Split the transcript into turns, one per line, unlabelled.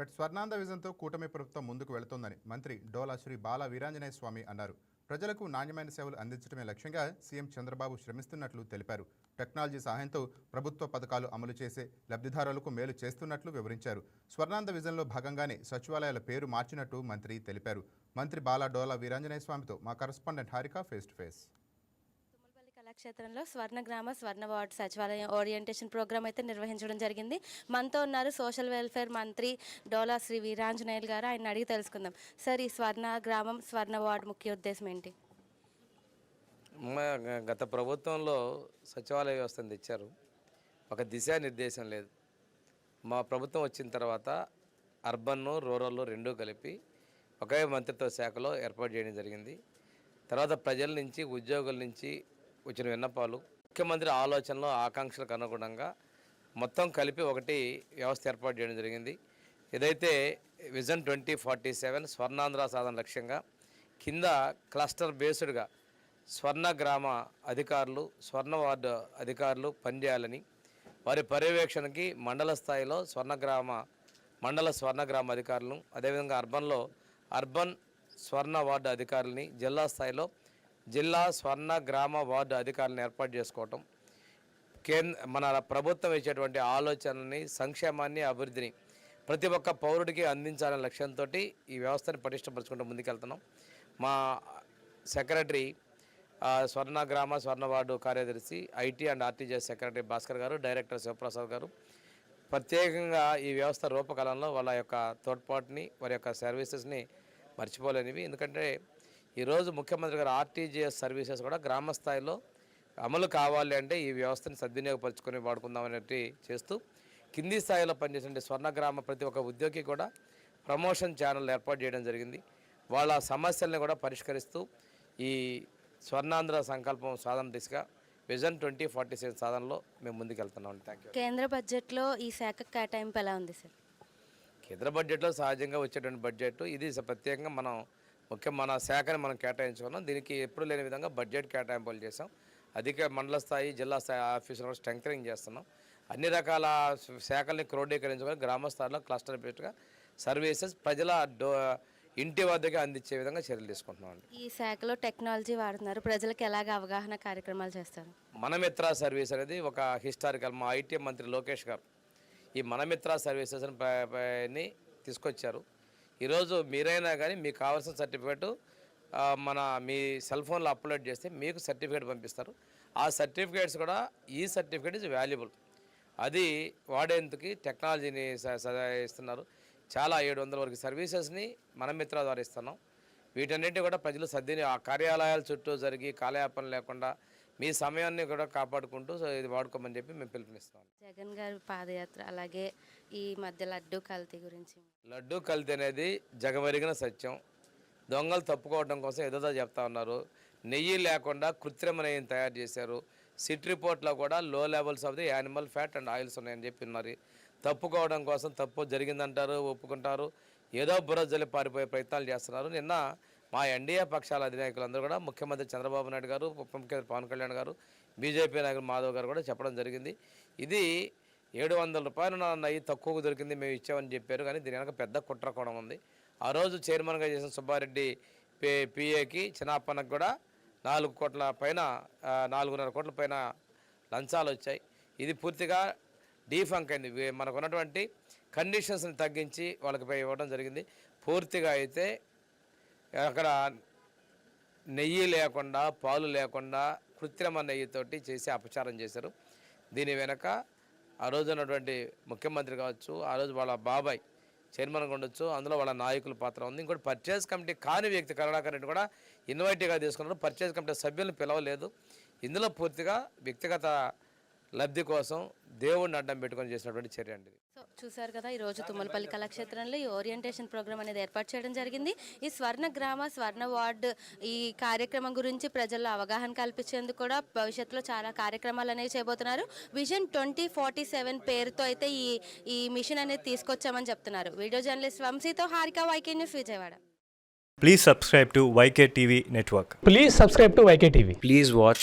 Right స్వర్ణాంధ విజన్తో కూటమి ప్రభుత్వం ముందుకు వెళుతోందని మంత్రి డోలా శ్రీ బాల వీరాంజనేయ స్వామి అన్నారు. ప్రజలకు నాణ్యమైన సేవలు అందించడమే లక్ష్యంగా సీఎం చంద్రబాబు శ్రమిస్తున్నట్లు తెలిపారు. టెక్నాలజీ సహాయంతో ప్రభుత్వ పథకాలు అమలు చేసే లబ్ధిదారులకు మేలు చేస్తున్నట్లు వివరించారు. స్వర్ణాంధ విజన్లో భాగంగానే సచివాలయాల పేరు మార్చినట్టు మంత్రి తెలిపారు. మంత్రి బాల డోలా వీరాంజనేయ స్వామితో మా correspondent Harika face to face.
కళాక్షేత్రంలో స్వర్ణ గ్రామ స్వర్ణ వార్డ్ సచివాలయం ఓరియంటేషన్ ప్రోగ్రామ్ అయితే నిర్వహించడం జరిగింది. మనతో ఉన్నారు సోషల్ వెల్ఫేర్ మంత్రి డోలా శ్రీ వీరాంజనేయులు గారు. ఆయన అడిగి తెలుసుకుందాం. సార్ ఈ స్వర్ణ గ్రామం స్వర్ణ వార్డ్ ముఖ్య ఉద్దేశం ఏంటి?
మా గత ప్రభుత్వంలో సచివాలయ వ్యవస్థను తెచ్చారు. ఒక దిశానిర్దేశం లేదు. మా ప్రభుత్వం వచ్చిన తర్వాత అర్బన్ రూరల్ రెండూ కలిపి ఒకే మంత్రిత్వ శాఖలో ఏర్పాటు చేయడం జరిగింది. తర్వాత ప్రజల నుంచి ఉద్యోగుల నుంచి వచ్చిన విన్నపాలు. ముఖ్యమంత్రి ఆలోచనలు ఆకాంక్షలకు అనుగుణంగా మొత్తం కలిపి ఒకటి వ్యవస్థ ఏర్పాటు చేయడం జరిగింది. ఏదైతే vision twenty forty seven Swarnandhra సాధన లక్ష్యంగా కింద క్లస్టర్ బేస్డ్గా స్వర్ణ గ్రామ అధికారులు స్వర్ణ వార్డు అధికారులు పనిచేయాలని వారి పర్యవేక్షణకి మండల స్థాయిలో స్వర్ణ గ్రామ మండల స్వర్ణ గ్రామ అధికారులను అదేవిధంగా అర్బన్లో అర్బన్ స్వర్ణ వార్డు అధికారులని జిల్లా స్థాయిలో జిల్లా స్వర్ణ గ్రామ వార్డు అధికారులను ఏర్పాటు చేసుకోవటం కేంద్ర మన ప్రభుత్వం ఇచ్చేటువంటి ఆలోచనల్ని సంక్షేమాన్ని అభివృద్ధిని ప్రతి ఒక్క పౌరుడికి అందించాలనే లక్ష్యంతో ఈ వ్యవస్థని పటిష్టపరచుకుంటూ ముందుకెళ్తున్నాం. మా సెక్రటరీ స్వర్ణ గ్రామ స్వర్ణ వార్డు కార్యదర్శి IT and RTGS secretary Bhaskar garu director Shivaprasad గారు. ప్రత్యేకంగా ఈ వ్యవస్థ రూపకాలంలో వాళ్ళ యొక్క తోడ్పాటుని వారి యొక్క సర్వీసెస్ని మర్చిపోలేనివి. ఎందుకంటే ఈరోజు ముఖ్యమంత్రి గారు ఆర్టీజీఎస్ సర్వీసెస్ కూడా గ్రామ స్థాయిలో అమలు కావాలి అంటే ఈ వ్యవస్థని సద్వినియోగపరచుకొని వాడుకుందామనేది చేస్తూ కింది స్థాయిలో పనిచేసే స్వర్ణ గ్రామ ప్రతి ఒక్క ఉద్యోగి కూడా ప్రమోషన్ ఛానల్ ఏర్పాటు చేయడం జరిగింది. వాళ్ళ సమస్యల్ని కూడా పరిష్కరిస్తూ ఈ స్వర్ణాంధ్ర సంకల్పం సాధన దిశగా విజన్ ట్వంటీ ఫార్టీ సెవెన్ సాధనలో మేము ముందుకెళ్తున్నాం. థ్యాంక్ యూ
కేంద్ర బడ్జెట్లో ఈ శాఖ కేటాయింపు ఎలా ఉంది సార్?
కేంద్ర బడ్జెట్లో సహజంగా వచ్చేటువంటి బడ్జెట్ ఇది ప్రత్యేకంగా మనం ముఖ్యం మన శాఖని మనం కేటాయించుకున్నాం. దీనికి ఎప్పుడు లేని విధంగా బడ్జెట్ కేటాయింపులు చేసాం అధిక మండల స్థాయి జిల్లా స్థాయి ఆఫీసులను స్ట్రెంగ్ చేస్తున్నాం. అన్ని రకాల శాఖల్ని క్రోడీకరించుకొని గ్రామ స్థాయిలో క్లస్టర్ బేస్డ్గా సర్వీసెస్ ప్రజల డో ఇంటి వద్దకే అందించే విధంగా చర్యలు తీసుకుంటున్నాం అండి.
ఈ శాఖలో టెక్నాలజీ వాడుతున్నారు. ప్రజలకు ఎలాగ అవగాహన కార్యక్రమాలు చేస్తారు?
మనమిత్ర సర్వీస్ అనేది ఒక హిస్టారికల్ మా ఐటీ మంత్రి లోకేష్ గారు ఈ మనమిత్ర సర్వీసెస్ అని ప- ప- ని తీసుకొచ్చారు. ఈరోజు మీరైనా కానీ మీకు కావాల్సిన సర్టిఫికేట్ మన మీ సెల్ ఫోన్లో అప్లోడ్ చేస్తే మీకు సర్టిఫికేట్ పంపిస్తారు. ఆ సర్టిఫికేట్స్ కూడా ఈ సర్టిఫికేట్ ఇస్ వాల్యుబుల్. అది వాడేందుకు టెక్నాలజీని స- స- ఇస్తున్నారు చాలా ఏడు వందల వరకు సర్వీసెస్ని మన మిత్ర ద్వారా ఇస్తున్నాం. వీటన్నిటి కూడా ప్రజలు సద్విని ఆ కార్యాలయాల చుట్టూ జరిగి కాలయాపన లేకుండా మీ సమయాన్ని కూడా కాపాడుకుంటూ సో ఇది వాడుకోమని చెప్పి మేము పిలుపునిస్తాం.
జగన్ గారి పాదయాత్ర అలాగే ఈ మధ్య లడ్డు కల్తీ గురించి.
లడ్డు కల్తీ అనేది జగమెరిగిన సత్యం. దొంగలు తప్పుకోవడం కోసం ఏదో చెప్తా ఉన్నారు. నెయ్యి లేకుండా కృత్రిమ నెయ్యిని తయారు చేశారు. సిట్ రిపోర్ట్లో కూడా low levels of the animal fat and oils ఉన్నాయని చెప్పి ఉన్నారు. తప్పుకోవడం కోసం తప్పు జరిగిందంటారు ఒప్పుకుంటారు. ఏదో బుర్ర జల్లి పారిపోయే ప్రయత్నాలు చేస్తున్నారు. నిన్న మా ఎన్డీఏ పక్షాల అధినాయకులందరూ కూడా ముఖ్యమంత్రి చంద్రబాబు నాయుడు గారు ఉప ముఖ్యమంత్రి పవన్ కళ్యాణ్ గారు బీజేపీ నాయకులు మాధవ్ గారు కూడా చెప్పడం జరిగింది. ఇది ఏడు వందల రూపాయలు నా తక్కువకు దొరికింది మేము ఇచ్చామని చెప్పారు. కానీ దీని వెనక పెద్ద కుట్ర కూడా ఉంది. ఆ రోజు చైర్మన్గా చేసిన సుబ్బారెడ్డి పే పిఏకి చిన్నప్పనకు కూడా నాలుగు కోట్ల పైన నాలుగున్నర కోట్ల పైన లంచాలు వచ్చాయి. ఇది పూర్తిగా డీఫంక్ అయింది. మనకున్నటువంటి కండిషన్స్ని తగ్గించి వాళ్ళకి పై ఇవ్వడం జరిగింది. పూర్తిగా అయితే అక్కడ నెయ్యి లేకుండా పాలు లేకుండా కృత్రిమ నెయ్యితోటి చేసి అపచారం చేశారు. దీని వెనక ఆ రోజు ఉన్నటువంటి ముఖ్యమంత్రి కావచ్చు ఆ రోజు వాళ్ళ బాబాయ్ చైర్మన్ ఉండొచ్చు అందులో వాళ్ళ నాయకుల పాత్ర ఉంది. ఇంకోటి పర్చేస్ కమిటీ కాని వ్యక్తి కరుణాకర్ రెడ్డి కూడా ఇన్వైట్గా తీసుకున్నారు పర్చేస్ కమిటీ సభ్యులను పిలవలేదు. ఇందులో పూర్తిగా వ్యక్తిగత లబ్ధి కోసం దేవుడిని అడ్డం పెట్టుకొని చేసినటువంటి చర్య అండి.
సో చూసారు కదా ఈ రోజు తుమ్మలపల్లి కళాక్షేత్రంలో ఈ ఓరియంటేషన్ ప్రోగ్రామ్ అనేది ఏర్పాటు చేయడం జరిగింది ఈ స్వర్ణ గ్రామ స్వర్ణ వార్డు ఈ కార్యక్రమం గురించి ప్రజల్లో అవగాహన కల్పించేందుకు కూడా భవిష్యత్తులో చాలా కార్యక్రమాలు అనేవి చేయబోతున్నారు విజన్ ట్వంటీ ఫార్టీ సెవెన్ పేరుతో అయితే ఈ ఈ మిషన్ అనేది తీసుకొచ్చామని చెప్తున్నారు video journalist వంశీతో Harika YK news Vijayawada
Please subscribe to YK TV Network.
Please subscribe to YK TV.
Please watch